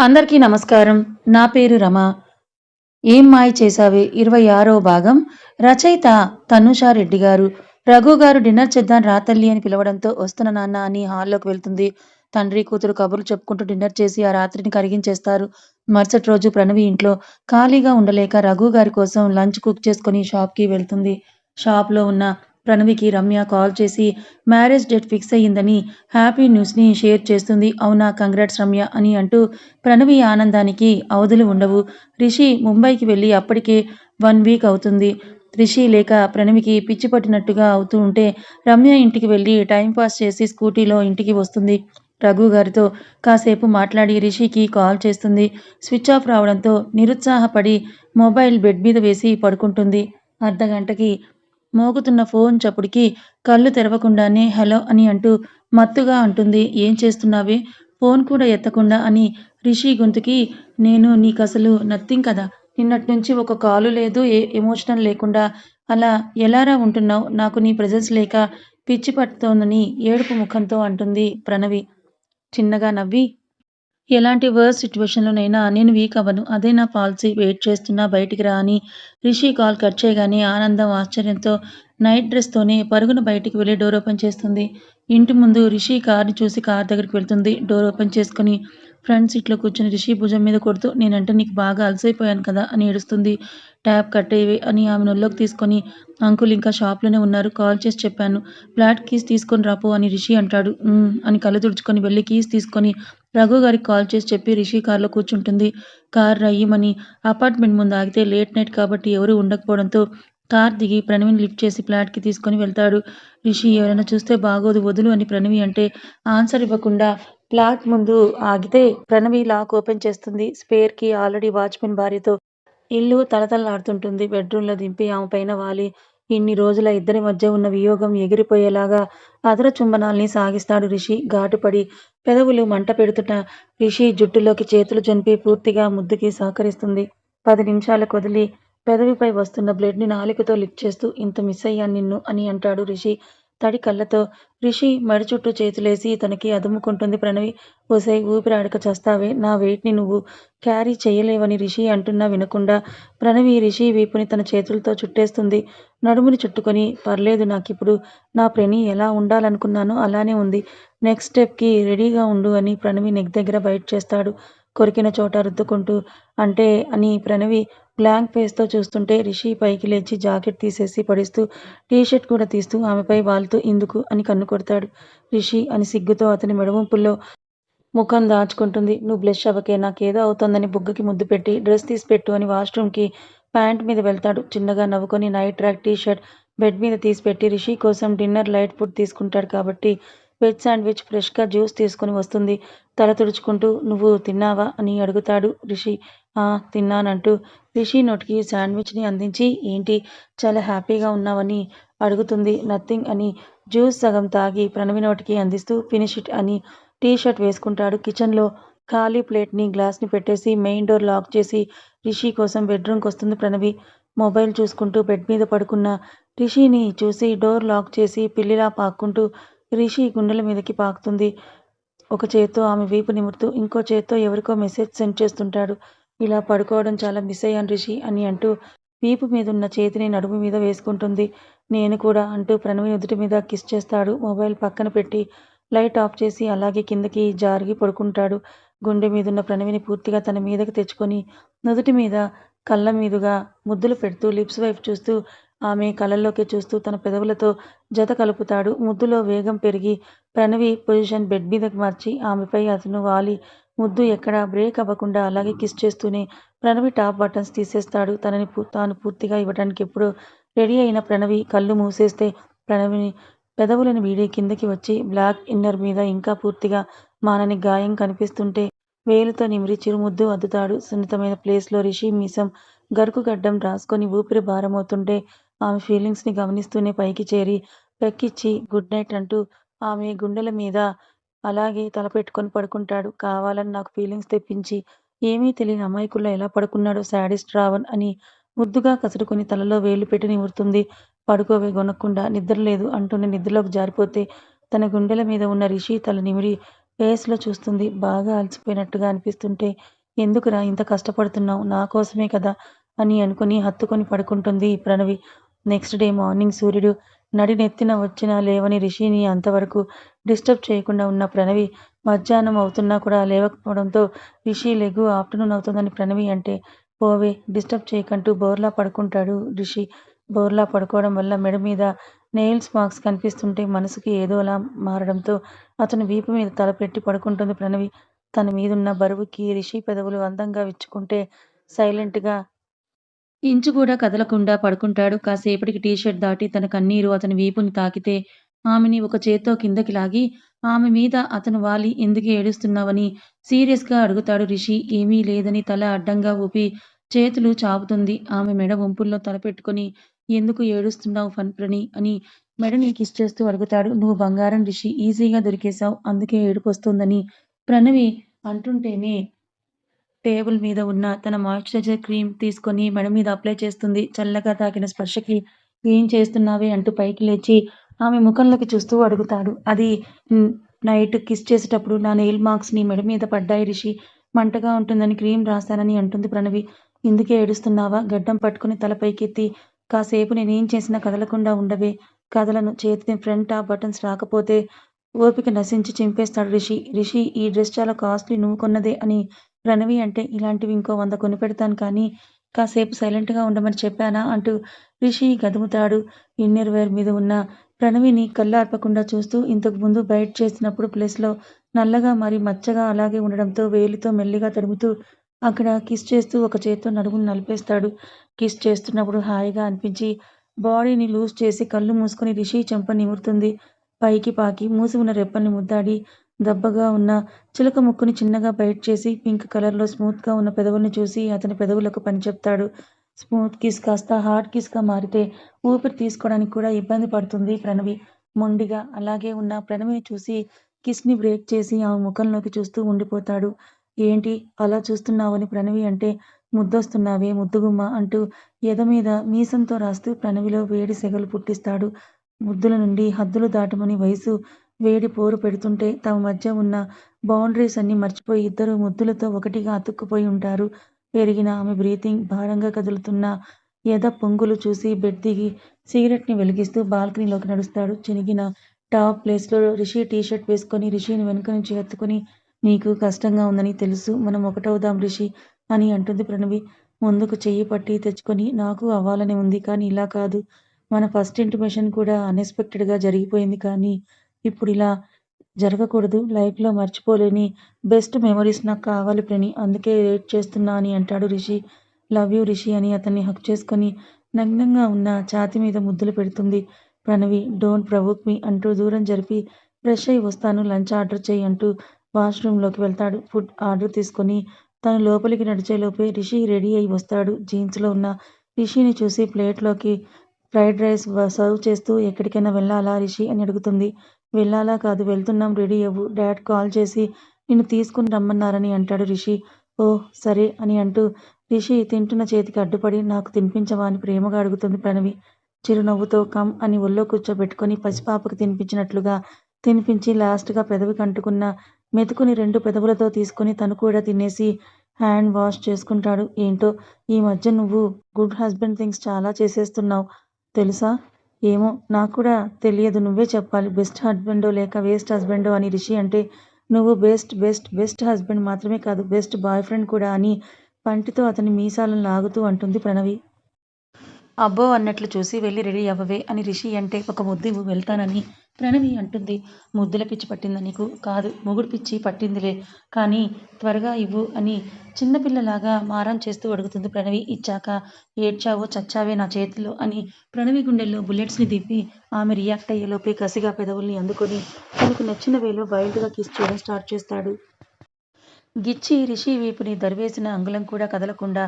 అందరికీ నమస్కారం. నా పేరు రమ. ఏం మాయ చేశావే? ఇరవై ఆరో భాగం. రచయిత తనుషా రెడ్డి గారు. రఘు గారు డిన్నర్ చేద్దాం రాతల్లి అని పిలవడంతో వస్తున్న నాన్న అని హాల్లోకి వెళ్తుంది. తండ్రి కూతురు కబుర్లు చెప్పుకుంటూ డిన్నర్ చేసి ఆ రాత్రిని కరిగించేస్తారు. మరుసటి రోజు ప్రణవి ఇంట్లో ఖాళీగా ఉండలేక రఘు గారి కోసం లంచ్ కుక్ చేసుకుని షాప్కి వెళ్తుంది. షాప్లో ఉన్న ప్రణవికి రమ్య కాల్ చేసి మ్యారేజ్ డేట్ ఫిక్స్ అయ్యిందని హ్యాపీ న్యూస్ని షేర్ చేస్తుంది. అవునా? కంగ్రాట్స్ రమ్య అని అంటూ ప్రణవి ఆనందానికి అవధులు ఉండవు. రిషి ముంబైకి వెళ్ళి అప్పటికే వన్ వీక్ అవుతుంది. రిషి లేక ప్రణవికి పిచ్చి పట్టినట్టుగా అవుతూ ఉంటే రమ్య ఇంటికి వెళ్ళి టైంపాస్ చేసి స్కూటీలో ఇంటికి వస్తుంది. రఘు గారితో కాసేపు మాట్లాడి రిషికి కాల్ చేస్తుంది. స్విచ్ ఆఫ్ రావడంతో నిరుత్సాహపడి మొబైల్ బెడ్ మీద వేసి పడుకుంటుంది. అర్ధగంటకి మోగుతున్న ఫోన్ చప్పుడికి కళ్ళు తెరవకుండానే హలో అని అంటూ మత్తుగా అంటుంది. ఏం చేస్తున్నావే? ఫోన్ కూడా ఎత్తకుండా అని రిషి గొంతుకి. నేను నీకసలు నథింగ్ కదా. నిన్నటి నుంచి ఒక కాలు లేదు ఏ ఎమోషనల్ లేకుండా. అలా ఎలారా ఉంటున్నావు? నాకు నీ ప్రజెన్స్ లేక పిచ్చి పట్టుతోందని ఏడుపు ముఖంతో అంటుంది ప్రణవి. చిన్నగా నవ్వి ఎలాంటి వర్స్ సిచ్యువేషన్లోనైనా నేను వీక్ అవ్వను. అదే నా పాలసీ వెయిట్ చేస్తున్నా బయటికి రా అని రిషి కాల్ కట్ చేయగానే ఆనందం ఆశ్చర్యంతో నైట్ డ్రెస్తోనే పరుగున బయటికి వెళ్ళి డోర్ ఓపెన్ చేస్తుంది. ఇంటి ముందు రిషి కార్ని చూసి కార్ దగ్గరికి వెళ్తుంది. డోర్ ఓపెన్ చేసుకుని ఫ్రంట్ సీట్లో కూర్చుని రిషి భుజం మీద కొడుతూ నేనంటే నీకు బాగా అలసైపోయాను కదా అని ఏడుస్తుంది. ట్యాప్ కట్టేవి అని ఆమె నొల్లోకి తీసుకొని అంకుల్ ఇంకా షాప్లోనే ఉన్నారు కాల్ చేసి చెప్పాను. ఫ్లాట్ కీస్ తీసుకొని రాపు అని రిషి అంటాడు. అని కళ్ళు తుడుచుకొని వెళ్ళి కీస్ తీసుకొని రఘు గారికి కాల్ చేసి చెప్పి రిషి కారులో కూర్చుంటుంది. కార్ రయ్యమని అపార్ట్మెంట్ ముందు ఆగితే లేట్ నైట్ కాబట్టి ఎవరూ ఉండకపోవడంతో కార్ దిగి ప్రణవిని లిఫ్ట్ చేసి ఫ్లాట్కి తీసుకొని వెళ్తాడు. రిషి ఎవరైనా చూస్తే బాగోదు వదులు అని ప్రణవి అంటే ఆన్సర్ ఇవ్వకుండా ఫ్లాట్ ముందు ఆగితే ప్రణవి లాక్ ఓపెన్ చేస్తుంది. స్పేర్కి ఆల్రెడీ వాచ్మెన్ భార్యతో ఇల్లు తలతలలాడుతుంటుంది బెడ్రూమ్లో దింపి ఆమె పైన వాలి. ఇన్ని రోజుల ఇద్దరి మధ్య ఉన్న వియోగం ఎగిరిపోయేలాగా అదర చుంబనాల్ని సాగిస్తాడు రిషి. ఘాటుపడి పెదవులు మంట పెడుతున్న రిషి జుట్టులోకి చేతులు జొనిపి పూర్తిగా ముద్దుకి సహకరిస్తుంది. పది నిమిషాలకు వదిలి పెదవిపై వస్తున్న బ్లడ్ని నాలుకతో లిక్ చేస్తూ ఇంత మిస్ అయ్యాను నిన్ను అని అంటాడు రిషి. తడి కళ్ళతో రిషి మెడ చుట్టూ చేతులేసి తనకి అదుముకుంటుంది. ప్రణవి ఓసై ఊపిరాడక చస్తావే నా వెయిట్ని నువ్వు క్యారీ చేయలేవని రిషి అంటున్నా వినకుండా ప్రణవి రిషి వీపుని తన చేతులతో చుట్టేస్తుంది. నడుముని చుట్టుకొని పర్లేదు నాకిప్పుడు నా ప్రణి ఎలా ఉండాలనుకున్నానో అలానే ఉంది. నెక్స్ట్ స్టెప్కి రెడీగా ఉండు అని ప్రణవి నెక్ దగ్గర బయట చేస్తాడు. కొరికిన చోట రుద్దుకుంటూ అంటే అని ప్రణవి బ్లాంక్ ఫేస్తో చూస్తుంటే రిషి పైకి లేచి జాకెట్ తీసేసి పడిస్తూ టీషర్ట్ కూడా తీస్తూ ఆమెపై వాలుతూ ఇందుకు అని కన్ను కొడతాడు. రిషి అని సిగ్గుతో అతని మెడవంపుల్లో ముఖం దాచుకుంటుంది. నువ్వు బ్లష్ అవ్వకే నాకేదో అవుతుందని బుగ్గకి ముద్దు పెట్టి డ్రెస్ తీసి పెట్టు అని వాష్రూమ్కి ప్యాంట్ మీద వెళ్తాడు. చిన్నగా నవ్వుకొని నైట్ ట్రాక్ టీషర్ట్ బెడ్ మీద తీసి పెట్టి రిషి కోసం డిన్నర్ లైట్ ఫుడ్ తీసుకుంటాడు కాబట్టి వెజ్ శాండ్విచ్ ఫ్రెష్గా జ్యూస్ తీసుకుని వస్తుంది. తల తుడుచుకుంటూ నువ్వు తిన్నావా? అని అడుగుతాడు రిషి. ఆ తిన్నానంటూ. రిషి నోటికి శాండ్విచ్ని అందించి ఏంటి? చాలా హ్యాపీగా ఉన్నావని అడుగుతుంది. నథింగ్ అని జ్యూస్ సగం తాగి ప్రణవి నోటికి అందిస్తూ ఫినిష్ ఇట్ అని టీ షర్ట్ వేసుకుంటాడు. కిచెన్లో ఖాళీ ప్లేట్ని గ్లాస్ని పెట్టేసి మెయిన్ డోర్ లాక్ చేసి రిషి కోసం బెడ్రూమ్కి వస్తుంది ప్రణవి. మొబైల్ చూసుకుంటూ బెడ్ మీద పడుకున్న రిషిని చూసి డోర్ లాక్ చేసి పిల్లిలా పాక్కుంటూ రిషి గుండెల మీదకి పాకుతుంది. ఒక చేత్తో ఆమె వీపు నిమురుతూ ఇంకో చేత్తో ఎవరికో మెసేజ్ సెండ్ చేస్తుంటాడు. ఇలా పడుకోవడం చాలా మిస్ అయ్యాను రిషి అని అంటూ వీపు మీద ఉన్న చేతిని నడుము మీద వేసుకుంటుంది. నేను కూడా అంటూ ప్రణవి నుదుటి మీద కిస్ చేస్తాడు. మొబైల్ పక్కన పెట్టి లైట్ ఆఫ్ చేసి అలాగే కిందకి జారిగి పడుకుంటాడు. గుండె మీదున్న ప్రణవిని పూర్తిగా తన మీదకి తెచ్చుకొని నుదుటి మీద కళ్ళ మీదుగా ముద్దులు పెడుతూ లిప్స్ వైపు చూస్తూ ఆమె కళ్ళల్లోకి చూస్తూ తన పెదవులతో జత కలుపుతాడు. ముద్దులో వేగం పెరిగి ప్రణవి పొజిషన్ బెడ్ మీదకి మార్చి ఆమెపై అతను వాలి. ముద్దు ఎక్కడ? బ్రేక్ అవ్వకుండా అలాగే కిస్ చేస్తూనే ప్రణవి టాప్ బటన్స్ తీసేస్తాడు. తనని తాను పూర్తిగా ఇవ్వడానికి ఎప్పుడో రెడీ అయిన ప్రణవి కళ్ళు మూసేస్తే ప్రణవిని పెదవులను వీడి కిందకి వచ్చి బ్లాక్ ఇన్నర్ మీద ఇంకా పూర్తిగా మానని గాయం కనిపిస్తుంటే వేలుతో నిమిరి చిరుముద్దు అద్దుతాడు. సున్నితమైన ప్లేస్లో రిషి మీసం గరుకు గడ్డం రాసుకొని ఊపిరి భారమవుతుంటే ఆమె ఫీలింగ్స్ని గమనిస్తూనే పైకి చేరి పెక్కిచ్చి గుడ్ నైట్ అంటూ ఆమె గుండెల మీద అలాగే తల పెట్టుకొని పడుకుంటాడు. కావాలని నాకు ఫీలింగ్స్ తెప్పించి ఏమీ తెలియని అమాయకుల్లో ఎలా పడుకున్నాడో శాడిస్ట్ రావణ్ అని ముద్దుగా కసురుకొని తలలో వేలు పెట్టి నిమురుతుంది. పడుకోవే గొనక్కుండా నిద్ర లేదు అంటూనే నిద్రలోకి జారిపోతే తన గుండెల మీద ఉన్న రిషి తల నిమిరి ఫేస్లో చూస్తుంది. బాగా అలసిపోయినట్టుగా అనిపిస్తుంటే ఎందుకురా ఇంత కష్టపడుతున్నావు? నా కోసమే కదా అని అనుకుని హత్తుకొని పడుకుంటుంది ప్రణవి. నెక్స్ట్ డే మార్నింగ్ సూర్యుడు నడినెత్తిన వచ్చిన లేవని రిషిని అంతవరకు డిస్టర్బ్ చేయకుండా ఉన్న ప్రణవి మధ్యాహ్నం అవుతున్నా కూడా లేవకపోవడంతో రిషి లెగు ఆఫ్టర్నూన్ అవుతుందని ప్రణవి అంటే పోవే డిస్టర్బ్ చేయకంటూ బోర్లా పడుకుంటాడు రిషి. బోర్లా పడుకోవడం వల్ల మెడ మీద నెయిల్స్ మార్క్స్ కనిపిస్తుంటే మనసుకి ఏదోలా మారడంతో అతను వీపు మీద తల పెట్టి పడుకుంటుంది ప్రణవి. తన మీదున్న బరువుకి రిషి పెదవులు అందంగా విచ్చుకుంటే సైలెంట్గా ఇంచు కూడా కదలకుండా పడుకుంటాడు. కాసేపటికి టీషర్ట్ దాటి తన కన్నీరు అతని వీపుని తాకితే ఆమెని ఒక చేత్తో కిందకి లాగి ఆమె మీద అతను వాలి ఎందుకు ఏడుస్తున్నావని? సీరియస్గా అడుగుతాడు రిషి. ఏమీ లేదని తల అడ్డంగా ఊపి చేతులు చాపుతుంది. ఆమె మెడ వంపుల్లో తలపెట్టుకుని ఎందుకు ఏడుస్తున్నావు ఫన్ప్రణి అని మెడని కిస్ చేస్తూ అడుగుతాడు. నువ్వు బంగారం రిషి ఈజీగా దొరికేశావు అందుకే ఏడుపు వస్తుందని ప్రణవి అంటుంటేనే టేబుల్ మీద ఉన్న తన మాయిశ్చరైజర్ క్రీమ్ తీసుకొని మెడ మీద అప్లై చేస్తుంది. చల్లగా తాకిన స్పర్శకి ఏం చేస్తున్నావే? అంటూ పైకి లేచి ఆమె ముఖంలోకి చూస్తూ అడుగుతాడు. అది నైట్ కిస్ చేసేటప్పుడు నా నెయిల్ మార్క్స్ని మెడ మీద పడ్డాయి రిషి. మంటగా ఉంటుందని క్రీమ్ రాశానని అంటుంది ప్రణవి. ఇందుకే ఏడుస్తున్నావా? గడ్డం పట్టుకుని తల పైకెత్తి కాసేపు నేనేం చేసినా కదలకుండా ఉండవే. కదలను చేతిని ఫ్రంట్ ఆ బటన్స్ రాకపోతే ఓపిక నశించి చింపేస్తాడు రిషి. రిషి ఈ డ్రెస్ చాలా కాస్ట్లీ నువ్వు కొన్నదే అని ప్రణవి అంటే ఇలాంటివి ఇంకో వంద కొనిపెడతాను కానీ కాసేపు సైలెంట్గా ఉండమని చెప్పానా అంటూ రిషి గదుముతాడు. ఇన్నర్ వేర్ మీద ఉన్న ప్రణవిని కళ్ళార్పకుండా చూస్తూ ఇంతకు ముందు బయట చేసినప్పుడు ప్లేస్లో నల్లగా మరి మచ్చగా అలాగే ఉండడంతో వేలితో మెల్లిగా తడుముతూ అక్కడ కిస్ చేస్తూ ఒక చేత్తో నడుమును నలిపేస్తాడు. కిస్ చేస్తున్నప్పుడు హాయిగా అనిపించి బాడీని లూజ్ చేసి కళ్ళు మూసుకొని రిషి చెంప నిమురుతుంది. పైకి పాకి మూసి ఉన్న రెప్పల్ని ముద్దాడి దబ్బగా ఉన్న చిలక ముక్కుని చిన్నగా బయట చేసి పింక్ కలర్లో స్మూత్గా ఉన్న పెదవుల్ని చూసి అతని పెదవులకు పని చెప్తాడు. స్మూత్ కిస్ కాస్త హార్డ్ కిస్గా మారితే ఊపిరి తీసుకోవడానికి కూడా ఇబ్బంది పడుతుంది ప్రణవి. మొండిగా అలాగే ఉన్న ప్రణవిని చూసి కిస్ని బ్రేక్ చేసి ఆమె ముఖంలోకి చూస్తూ ఉండిపోతాడు. ఏంటి అలా చూస్తున్నావని ప్రణవి అంటే ముద్దొస్తున్నావే ముద్దుగుమ్మ అంటూ ఎద మీద మీసంతో రాస్తూ ప్రణవిలో వేడి సెగలు పుట్టిస్తాడు. ముద్దుల నుండి హద్దులు దాటమని వయసు వేడి పోరు పెడుతుంటే తమ మధ్య ఉన్న బౌండరీస్ అన్ని మర్చిపోయి ఇద్దరు ముద్దులతో ఒకటిగా అతుక్కుపోయి ఉంటారు. పెరిగిన ఆమె బ్రీతింగ్ భారంగా కదులుతున్న ఎద పొంగులు చూసి బెడ్ దిగి సిగరెట్ని వెలిగిస్తూ బాల్కనీలోకి నడుస్తాడు. చినిగిన టాప్ ప్లేస్లో రిషి టీ షర్ట్ వేసుకొని రిషిని వెనుక నుంచి ఎత్తుకుని నీకు కష్టంగా ఉందని తెలుసు. మనం ఒకటవుదాం రిషి అని అంటుంది ప్రణవి. ముందుకు చెయ్యి పట్టి తెచ్చుకొని నాకు అవ్వాలని ఉంది కానీ ఇలా కాదు. మన ఫస్ట్ ఇంటిమేషన్ కూడా అన్ఎక్స్పెక్టెడ్గా జరిగిపోయింది కానీ ఇప్పుడు ఇలా జరగకూడదు. లైఫ్లో మర్చిపోలేని బెస్ట్ మెమరీస్ నాకు కావాలి ప్రణి. అందుకే వెయిట్ చేస్తున్నా అని అంటాడు రిషి. లవ్ యూ రిషి అని అతన్ని హక్ చేసుకొని నగ్నంగా ఉన్న ఛాతి మీద ముద్దులు పెడుతుంది. ప్రణవి డోంట్ ప్రవోక్ మీ అంటూ దూరం జరిపి ఫ్రెష్ అయి వస్తాను లంచ్ ఆర్డర్ చేయి అంటూ వాష్రూమ్లోకి వెళ్తాడు. ఫుడ్ ఆర్డర్ తీసుకొని తను లోపలికి నడిచేలోపే రిషి రెడీ అయి వస్తాడు. జీన్స్లో ఉన్న రిషిని చూసి ప్లేట్లోకి ఫ్రైడ్ రైస్ సర్వ్ చేస్తూ ఎక్కడికైనా వెళ్ళాలా రిషి? అని అడుగుతుంది. వెళ్ళాలా కాదు వెళ్తున్నాం రెడీ అవ్వు. డాడ్ కాల్ చేసి నిన్ను తీసుకుని రమ్మన్నారని అంటాడు రిషి. ఓ సరే అని అంటూ రిషి తింటున్న చేతికి అడ్డుపడి నాకు తినిపించవా అని ప్రేమగా అడుగుతుంది ప్రణవి. చిరునవ్వుతో కమ్ అని ఒళ్ళో కూర్చోబెట్టుకొని పసిపాపకు తినిపించినట్లుగా తినిపించి లాస్ట్గా పెదవికి అంటుకున్న మెతుకుని రెండు పెదవులతో తీసుకొని తను కూడా తినేసి హ్యాండ్ వాష్ చేసుకుంటాడు. ఏంటో ఈ మధ్య నువ్వు గుడ్ హస్బెండ్ థింగ్స్ చాలా చేసేస్తున్నావు. తెలుసా? ఏమో నాకు కూడా తెలియదు. నువ్వే చెప్పాలి. బెస్ట్ హస్బెండో లేక వేస్ట్ హస్బెండో అని రిషి అంటే నువ్వు బెస్ట్ బెస్ట్ బెస్ట్ హస్బెండ్ మాత్రమే కాదు బెస్ట్ బాయ్ ఫ్రెండ్ కూడా అని పంటితో అతని మీసాలను లాగుతూ అంటుంది ప్రణవి. అబ్బో అన్నట్లు చూసి వెళ్ళి రెడీ అవ్వవే అని రిషి అంటే ఒక ముద్దు ఇవ్వు వెళ్తానని ప్రణవి అంటుంది. ముద్దుల పిచ్చి పట్టిందా నీకు? కాదు మొగుడు పిచ్చి పట్టిందిలే. కానీ త్వరగా ఇవ్వు అని చిన్నపిల్లలాగా మారం చేస్తూ అడుగుతుంది ప్రణవి ఇచ్చాక ఏడ్చావో చచ్చావే నా చేతిలో అని ప్రణవి గుండెల్లో బుల్లెట్స్ని దిప్పి ఆమె రియాక్ట్ అయ్యేలోపే కసిగా పెదవుల్ని అందుకొని తనకు నచ్చిన వేలో వైల్డ్గా కిస్ చేయడం స్టార్ట్ చేస్తాడు. గిచ్చి రిషి వీపుని దరివేసిన అంగుళం కూడా కదలకుండా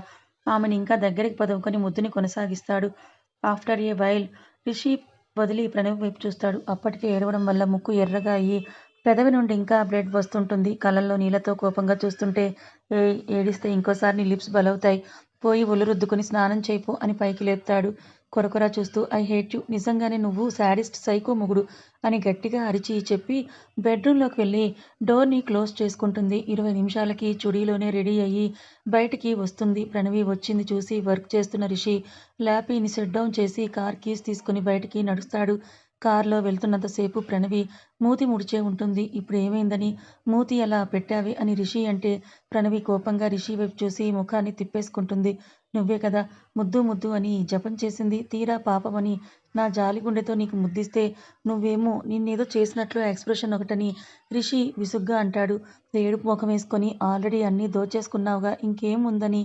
ఆమెను ఇంకా దగ్గరికి పదవుకొని ముద్దుని కొనసాగిస్తాడు. ఆఫ్టర్ ఏ వైల్ రిషి వదిలి ప్రణవి వైపు చూస్తాడు. అప్పటికే ఏడవడం వల్ల ముక్కు ఎర్రగా అయ్యి పెదవి నుండి ఇంకా బ్లడ్ వస్తుంటుంది. కళ్ళల్లో నీళ్ళతో కోపంగా చూస్తుంటే ఏ ఏడిస్తే ఇంకోసారి నీ లిప్స్ బలవుతాయి. పోయి ఒళ్ళు రుద్దుకుని స్నానం చేయిపో అని పైకి లేపుతాడు. కొరకొర చూస్తూ ఐ హేట్ యు. నిజంగానే నువ్వు శాడిస్ట్ సైకో మొగుడు అని గట్టిగా అరిచి చెప్పి బెడ్రూమ్లోకి వెళ్ళి డోర్ని క్లోజ్ చేసుకుంటుంది. ఇరవై నిమిషాలకి చుడీలోనే రెడీ అయ్యి బయటికి వస్తుంది. ప్రణవి వచ్చింది చూసి వర్క్ చేస్తున్న రిషి ల్యాపీని సెట్ డౌన్ చేసి కార్ కీస్ తీసుకుని బయటికి నడుస్తాడు. కారులో వెళ్తున్నంతసేపు ప్రణవి మూతి ముడిచే ఉంటుంది. ఇప్పుడు ఏమైందని? మూతి అలా పెట్టావి అని రిషి అంటే ప్రణవి కోపంగా రిషి వైపు చూసి ముఖాన్ని తిప్పేసుకుంటుంది. నువ్వే కదా ముద్దు ముద్దు అని జపం చేసింది. తీరా పాపమని నా జాలిగుండెతో నీకు ముద్దిస్తే నువ్వేమో నిన్నేదో చేసినట్లు ఎక్స్ప్రెషన్ ఒకటని రిషి విసుగ్గా అంటాడు. ఏడుపు ముఖం వేసుకొని ఆల్రెడీ అన్నీ దోచేసుకున్నావుగా ఇంకేముందని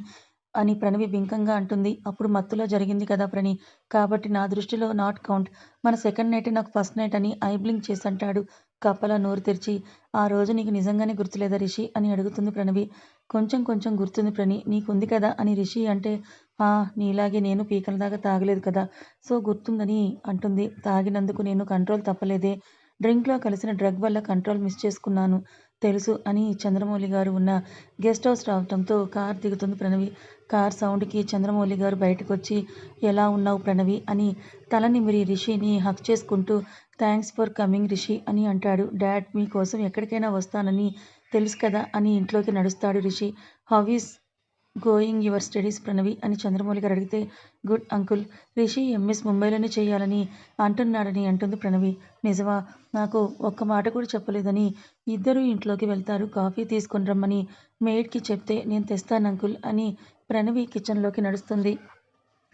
అని ప్రణవి బింకంగా అంటుంది. అప్పుడు మత్తులో జరిగింది కదా ప్రణి? కాబట్టి నా దృష్టిలో నాట్ కౌంట్. మన సెకండ్ నైట్ నాకు ఫస్ట్ నైట్ అని ఐ బ్లింక్ చేసి అంటాడు కప్పల నోరు తెరిచి ఆ రోజు నీకు నిజంగానే గుర్తులేదా రిషి? అని అడుగుతుంది ప్రణవి. కొంచెం కొంచెం గుర్తుంది ప్రణి. నీకుంది కదా? అని రిషి అంటే ఆ నీలాగే నేను పీకల దాకా తాగలేదు కదా. సో గుర్తుందని అంటుంది. తాగినందుకు నేను కంట్రోల్ తప్పలేదే. డ్రింక్లో కలిసిన డ్రగ్ వల్ల కంట్రోల్ మిస్ చేసుకున్నాను. తెలుసు అని చంద్రమౌళి గారు ఉన్న గెస్ట్ హౌస్ రావటంతో కార్ దిగుతుంది ప్రణవి. కార్ సౌండ్కి చంద్రమౌళి గారు బయటకు వచ్చి ఎలా ఉన్నావు ప్రణవి అని తల నిమిరి రిషిని హక్ చేసుకుంటూ థ్యాంక్స్ ఫర్ కమింగ్ రిషి అని అంటాడు. డాడ్ మీకోసం ఎక్కడికైనా వస్తానని తెలుసు కదా అని ఇంట్లోకి నడుస్తాడు Rishi. How is going your studies Pranavi అని చంద్రమౌళి గారు అడిగితే గుడ్ అంకుల్ రిషి ఎంఎస్ ముంబైలోనే చేయాలని అంటున్నాడని అంటుంది ప్రణవి. నిజమా? నాకు ఒక్క మాట కూడా చెప్పలేదని ఇద్దరూ ఇంట్లోకి వెళ్తారు. కాఫీ తీసుకొని రమ్మని మెయిడ్కి చెప్తే నేను తెస్తాను అంకుల్ అని ప్రణవి కిచెన్లోకి నడుస్తుంది.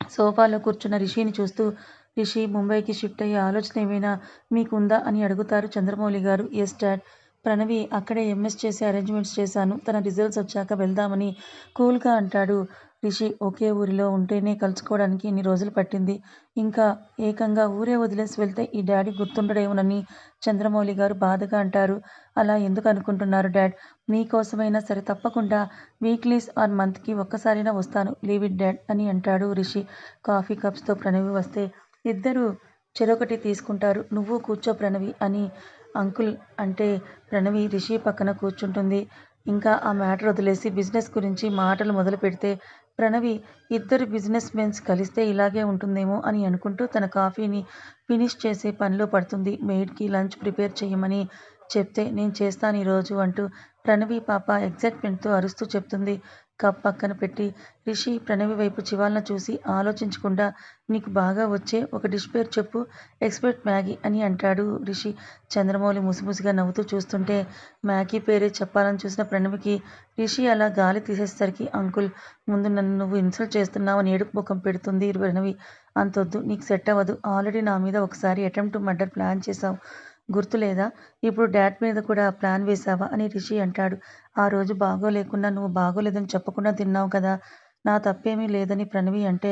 సోఫాలో కూర్చున్న రిషిని చూస్తూ రిషి ముంబైకి షిఫ్ట్ అయ్యే ఆలోచన ఏమైనా మీకుందా? అని అడుగుతారు చంద్రమౌళి గారు. ఎస్ డాడ్ ప్రణవి అక్కడే ఎంఎస్ చేసే అరేంజ్మెంట్స్ చేశాను. తన రిజల్ట్స్ వచ్చాక వెళ్దామని కూల్గా అంటాడు. రిషి ఒకే ఊరిలో ఉంటేనే కలుసుకోవడానికి ఇన్ని రోజులు పట్టింది. ఇంకా ఏకంగా ఊరే వదిలేసి వెళ్తే ఈ డాడీ గుర్తుండడేమోనని చంద్రమౌళి గారు బాధగా అంటారు. అలా ఎందుకు అనుకుంటున్నారు డాడ్? మీకోసమైనా సరే తప్పకుండా వీక్లీస్ ఆర్ మంత్కి ఒక్కసారైనా వస్తాను. లీవ్ ఇట్ డాడ్ అని అంటాడు రిషి. కాఫీ కప్స్తో ప్రణవి వస్తే ఇద్దరు చెరొకటి తీసుకుంటారు. నువ్వు కూర్చో ప్రణవి అని అంకుల్ అంటే ప్రణవి రిషి పక్కన కూర్చుంటుంది. ఇంకా ఆ మ్యాటర్ వదిలేసి బిజినెస్ గురించి మాటలు మొదలు పెడితే ప్రణవి ఇద్దరు బిజినెస్ మెన్స్ కలిస్తే ఇలాగే ఉంటుందేమో అని అనుకుంటూ తన కాఫీని ఫినిష్ చేసే పనిలో పడుతుంది. మెయిడ్కి లంచ్ ప్రిపేర్ చేయమని చెప్తే నేను చేస్తాను ఈరోజు అంటూ ప్రణవి పాప ఎగ్జైట్మెంట్తో అరుస్తూ చెప్తుంది. కప్ పక్కన పెట్టి రిషి ప్రణవి వైపు చివాలన చూసి ఆలోచించకుండా నీకు బాగా వచ్చే ఒక డిష్ పేరు చెప్పు. ఎక్స్పర్ట్ మ్యాగీ అని అంటాడు రిషి. చంద్రమౌళి ముసిముసిగా నవ్వుతూ చూస్తుంటే మ్యాగీ పేరే చెప్పాలని చూసిన ప్రణవికి రిషి అలా గాలి తీసేసరికి అంకుల్ ముందు నన్ను నువ్వు ఇన్సల్ట్ చేస్తున్నావు అని ఏడుపు ముఖం పెడుతుంది ప్రణవి. అంతొద్దు నీకు సెట్ అవ్వదు. ఆల్రెడీ నా మీద ఒకసారి అటెంప్ట్ మర్డర్ ప్లాన్ చేశావు. గుర్తులేదా? ఇప్పుడు డాడ్ మీద కూడా ప్లాన్ వేశావా అని రిషి అంటాడు. ఆ రోజు బాగోలేకుండా నువ్వు బాగోలేదని చెప్పకుండా తిన్నావు కదా. నా తప్పేమీ లేదని ప్రణవి అంటే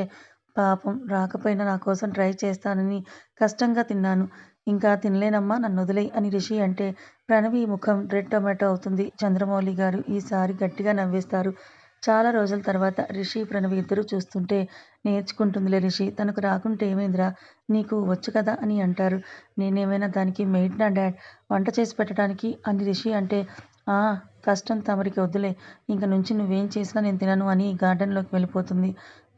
పాపం రాకపోయినా నా కోసం ట్రై చేస్తానని కష్టంగా తిన్నాను. ఇంకా తినలేనమ్మా నన్ను వదిలేయి అని రిషి అంటే ప్రణవి ముఖం రెడ్ టొమాటో అవుతుంది. చంద్రమౌళి గారు ఈసారి గట్టిగా నవ్వేస్తారు. చాలా రోజుల తర్వాత రిషి ప్రణవి ఇద్దరు చూస్తుంటే నేర్చుకుంటుందిలే రిషి తనకు రాకుంటే ఏమైందిరా? నీకు వచ్చు కదా అని అంటారు. నేనేమైనా దానికి మెయిడ్ నా డాడ్? వంట చేసి పెట్టడానికి? అని రిషి అంటే ఆ కష్టం తమరికి వద్దులే. ఇంక నుంచి నువ్వేం చేసినా నేను తినను అని గార్డెన్లోకి వెళ్ళిపోతుంది.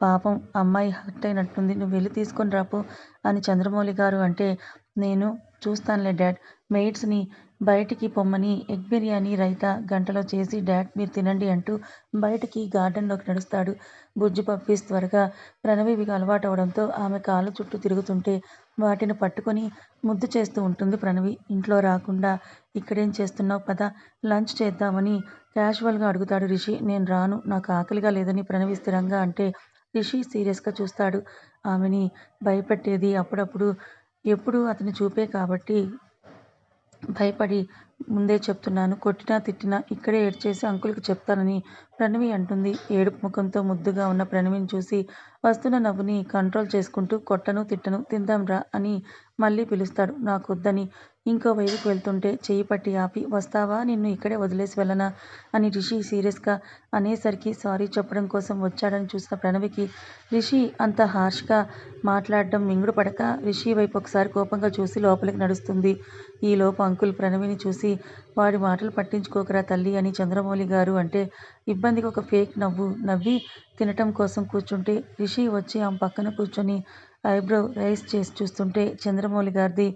పాపం అమ్మాయి హర్ట్ అయినట్టుంది. నువ్వు వెళ్ళి తీసుకొని రాపో అని చంద్రమౌళి గారు అంటే నేను చూస్తానులే డాడ్. మెయిడ్స్ని బయటికి పొమ్మని ఎగ్ బిర్యానీ రైతా గంటలో చేసి డాడ్ మీరు తినండి అంటూ బయటికి గార్డెన్లోకి నడుస్తాడు. బుజ్జి పప్పీస్ త్వరగా ప్రణవికి అలవాటు అవడంతో ఆమె కాళ్ళ చుట్టూ తిరుగుతుంటే వాటిని పట్టుకొని ముద్దు చేస్తూ ఉంటుంది ప్రణవి. ఇంట్లో రాకుండా ఇక్కడేం చేస్తున్నావు పద లంచ్ చేద్దామని క్యాజువల్గా అడుగుతాడు రిషి. నేను రాను నాకు ఆకలిగా లేదని ప్రణవి స్థిరంగా అంటే రిషి సీరియస్గా చూస్తాడు. ఆమెని భయపెట్టేది అప్పుడప్పుడు ఎప్పుడూ అతని చూపే కాబట్టి భయపడి ముందే చెప్తున్నాను. కొట్టినా తిట్టినా ఇక్కడే ఏడ్చేసి అంకుల్కి చెప్తానని ప్రణవి అంటుంది. ఏడుపు ముఖంతో ముద్దుగా ఉన్న ప్రణవిని చూసి వస్తున్న నవ్వుని కంట్రోల్ చేసుకుంటూ కొట్టను తిట్టను తిందాంరా అని మళ్ళీ పిలుస్తాడు. నాకొద్దని ఇంకో వైపుకి వెళ్తుంటే చేయి పట్టి ఆపి వస్తావా? నిన్ను ఇక్కడే వదిలేసి వెళ్ళనా? అని రిషి సీరియస్గా అనేసరికి సారీ చెప్పడం కోసం వచ్చాడని చూసిన ప్రణవికి రిషి అంత హార్ష్గా మాట్లాడడం మింగుడు పడక రిషి వైపు ఒకసారి కోపంగా చూసి లోపలికి నడుస్తుంది. ఈలోపు అంకుల్ ప్రణవిని చూసి వాడి మాటలు పట్టించుకోకరా తల్లి అని చంద్రమౌళి గారు అంటే ఇబ్బందికి ఒక ఫేక్ నవ్వు నవ్వి తినటం కోసం కూర్చుంటే రిషి వచ్చి ఆమె పక్కన కూర్చొని ఐబ్రో రైస్ చేసి చూస్తుంటే చంద్రమౌళి గారిది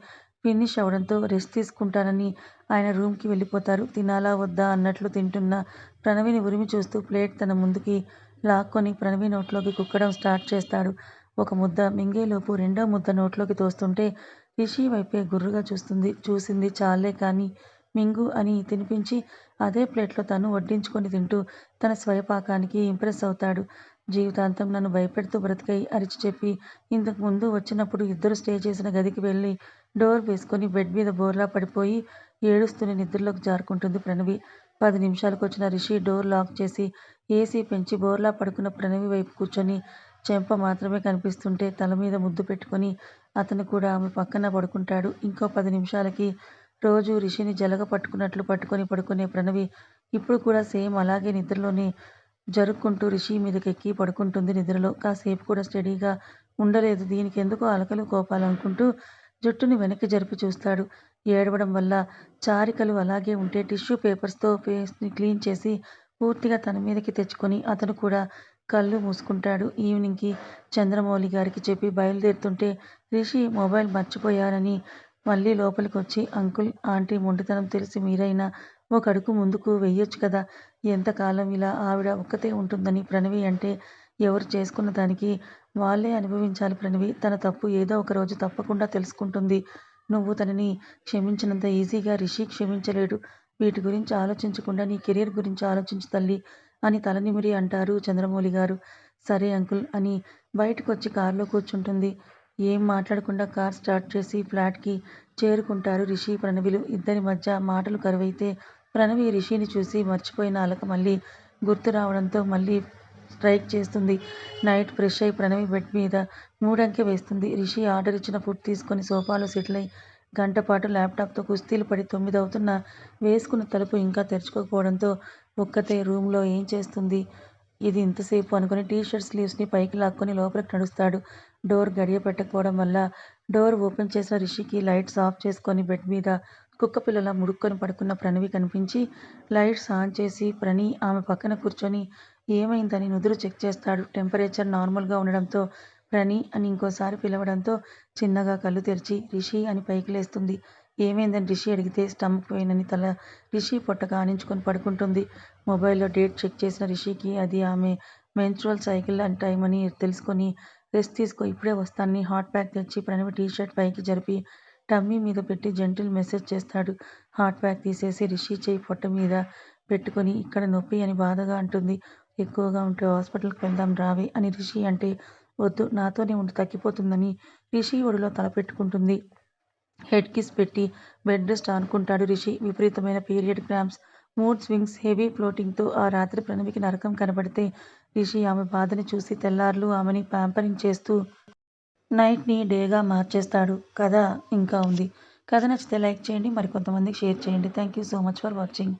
ఫినిష్ అవడంతో రెస్ట్ తీసుకుంటానని ఆయన రూమ్కి వెళ్ళిపోతారు. తినాలా వద్దా అన్నట్లు తింటున్న ప్రణవిని ఉరిమి చూస్తూ ప్లేట్ తన ముందుకి లాక్కొని ప్రణవి నోట్లోకి కుక్కడం స్టార్ట్ చేస్తాడు. ఒక ముద్ద మింగేలోపు రెండో ముద్ద నోట్లోకి తోస్తుంటే రిషి వైపే గుర్రుగా చూస్తుంది. చూసింది చాలే కానీ మింగు అని తినిపించి అదే ప్లేట్లో తను వడ్డించుకొని తింటూ తన స్వయపాకానికి ఇంప్రెస్ అవుతాడు. జీవితాంతం నన్ను భయపెడుతూ బ్రతికై అరిచి చెప్పి ఇంతకు ముందు వచ్చినప్పుడు ఇద్దరు స్టే చేసిన గదికి వెళ్ళి డోర్ వేసుకొని బెడ్ మీద బోర్లా పడిపోయి ఏడుస్తూనే నిద్రలోకి జారుకుంటుంది ప్రణవి. పది నిమిషాలకు వచ్చిన రిషి డోర్ లాక్ చేసి ఏసీ పెంచి బోర్లా పడుకున్న ప్రణవి వైపు కూర్చొని చెంప మాత్రమే కనిపిస్తుంటే తల మీద ముద్దు పెట్టుకొని అతను కూడా ఆమె పక్కన పడుకుంటాడు. ఇంకో పది నిమిషాలకి రోజు రిషిని జలగ పట్టుకున్నట్లు పట్టుకొని పడుకునే ప్రణవి ఇప్పుడు కూడా సేమ్ అలాగే నిద్రలోనే జరుక్కుంటూ రిషి మీదకెక్కి పడుకుంటుంది నిద్రలో. కాసేపు కూడా స్టడీగా ఉండలేదు. దీనికి ఎందుకో అలకలు కోపాలనుకుంటూ జుట్టుని వెనక్కి జరిపి చూస్తాడు. ఏడవడం వల్ల చారికలు అలాగే ఉంటే టిష్యూ పేపర్స్తో ఫేస్ని క్లీన్ చేసి పూర్తిగా తన మీదకి తెచ్చుకొని అతను కూడా కళ్ళు మూసుకుంటాడు. ఈవినింగ్కి చంద్రమౌళి గారికి చెప్పి బయలుదేరుతుంటే రిషి మొబైల్ మర్చిపోయారని మళ్ళీ లోపలికి వచ్చి అంకుల్ ఆంటీ మొండితనం తెలిసి మీరైనా ఒక అడుగు ముందుకు వెయ్యొచ్చు కదా? ఎంతకాలం ఇలా ఆవిడ ఒక్కతే ఉంటుందని ప్రణవి అంటే ఎవరు చేసుకున్న దానికి వాళ్ళే అనుభవించాలి ప్రణవి. తన తప్పు ఏదో ఒక రోజు తప్పకుండా తెలుసుకుంటుంది. నువ్వు తనని క్షమించినంత ఈజీగా రిషి క్షమించలేడు. వీటి గురించి ఆలోచించకుండా నీ కెరీర్ గురించి ఆలోచించు తల్లి అని తలనిమిరి అంటారు చంద్రమౌళి గారు. సరే అంకుల్ అని బయటకు వచ్చి కారులో కూర్చుంటుంది. ఏం మాట్లాడకుండా కార్ స్టార్ట్ చేసి ఫ్లాట్కి చేరుకుంటారు రిషి ప్రణవిలు. ఇద్దరి మధ్య మాటలు కరువైతే ప్రణవి రిషిని చూసి మర్చిపోయిన అలక మళ్ళీ గుర్తు రావడంతో మళ్ళీ స్ట్రైక్ చేస్తుంది. నైట్ ఫ్రెష్ అయి ప్రణవి బెడ్ మీద మూడంకె వేస్తుంది. రిషి ఆర్డర్ ఇచ్చిన ఫుడ్ తీసుకొని సోఫాలో సెటిల్ అయి గంట పాటు ల్యాప్టాప్తో కుస్తీలు పడి తొమ్మిది అవుతున్న వేసుకున్న తలుపు ఇంకా తెరుచుకోకపోవడంతో ఒక్కతే రూమ్లో ఏం చేస్తుంది? ఇది ఇంతసేపు అనుకుని టీ షర్ట్ స్లీవ్స్ని పైకి లాక్కొని లోపలికి నడుస్తాడు. డోర్ గడియ పెట్టకపోవడం వల్ల డోర్ ఓపెన్ చేసిన రిషికి లైట్స్ ఆఫ్ చేసుకొని బెడ్ మీద కుక్క ముడుక్కుని ముడుక్కొని పడుకున్న ప్రణవి కనిపించి లైట్స్ ఆన్ చేసి ప్రణి ఆమె పక్కన కూర్చొని ఏమైందని నుదురు చెక్ చేస్తాడు. టెంపరేచర్ నార్మల్గా ఉండడంతో ప్రణి అని ఇంకోసారి పిలవడంతో చిన్నగా కళ్ళు తెరిచి రిషి అని పైకి లేస్తుంది. ఏమైందని రిషి అడిగితే స్టమక్ పెయిన్ అని తల రిషి పొట్ట కానించుకొని పడుకుంటుంది. మొబైల్లో డేట్ చెక్ చేసిన రిషికి అది ఆమె మెన్స్ట్రువల్ సైకిల్ అండ్ టైం అని తెలుసుకొని రెస్ట్ తీసుకో ఇప్పుడే వస్తానని హాట్ ప్యాక్ తెచ్చి ప్రణవి టీ షర్ట్ పైకి జరిపి టమ్మీ మీద పెట్టి జెంటిల్ మెసేజ్ చేస్తాడు. హాట్ ప్యాక్ తీసేసి రిషి చేయి పొట్ట మీద పెట్టుకొని ఇక్కడ నొప్పి అని బాధగా అంటుంది. ఎక్కువగా ఉంటే హాస్పిటల్కి వెళ్దాం రావే అని రిషి అంటే వద్దు నాతోనే ఉండి తగ్గిపోతుందని రిషి ఒడిలో తల పెట్టుకుంటుంది. హెడ్ కిస్ పెట్టి బెడ్ రెస్ట్ అనుకుంటాడు రిషి. విపరీతమైన period cramps mood swings heavy ఫ్లోటింగ్తో ఆ రాత్రి ప్రణవికి నరకం కనబడితే రిషి ఆమె బాధని చూసి తెల్లార్లు ఆమెని ప్యాంపరింగ్ చేస్తూ నైట్ని డేగా మార్చేస్తాడు. కథ ఇంకా ఉంది. కథ నచ్చితే లైక్ చేయండి మరికొంతమందికి షేర్ చేయండి. Thank you so much for watching.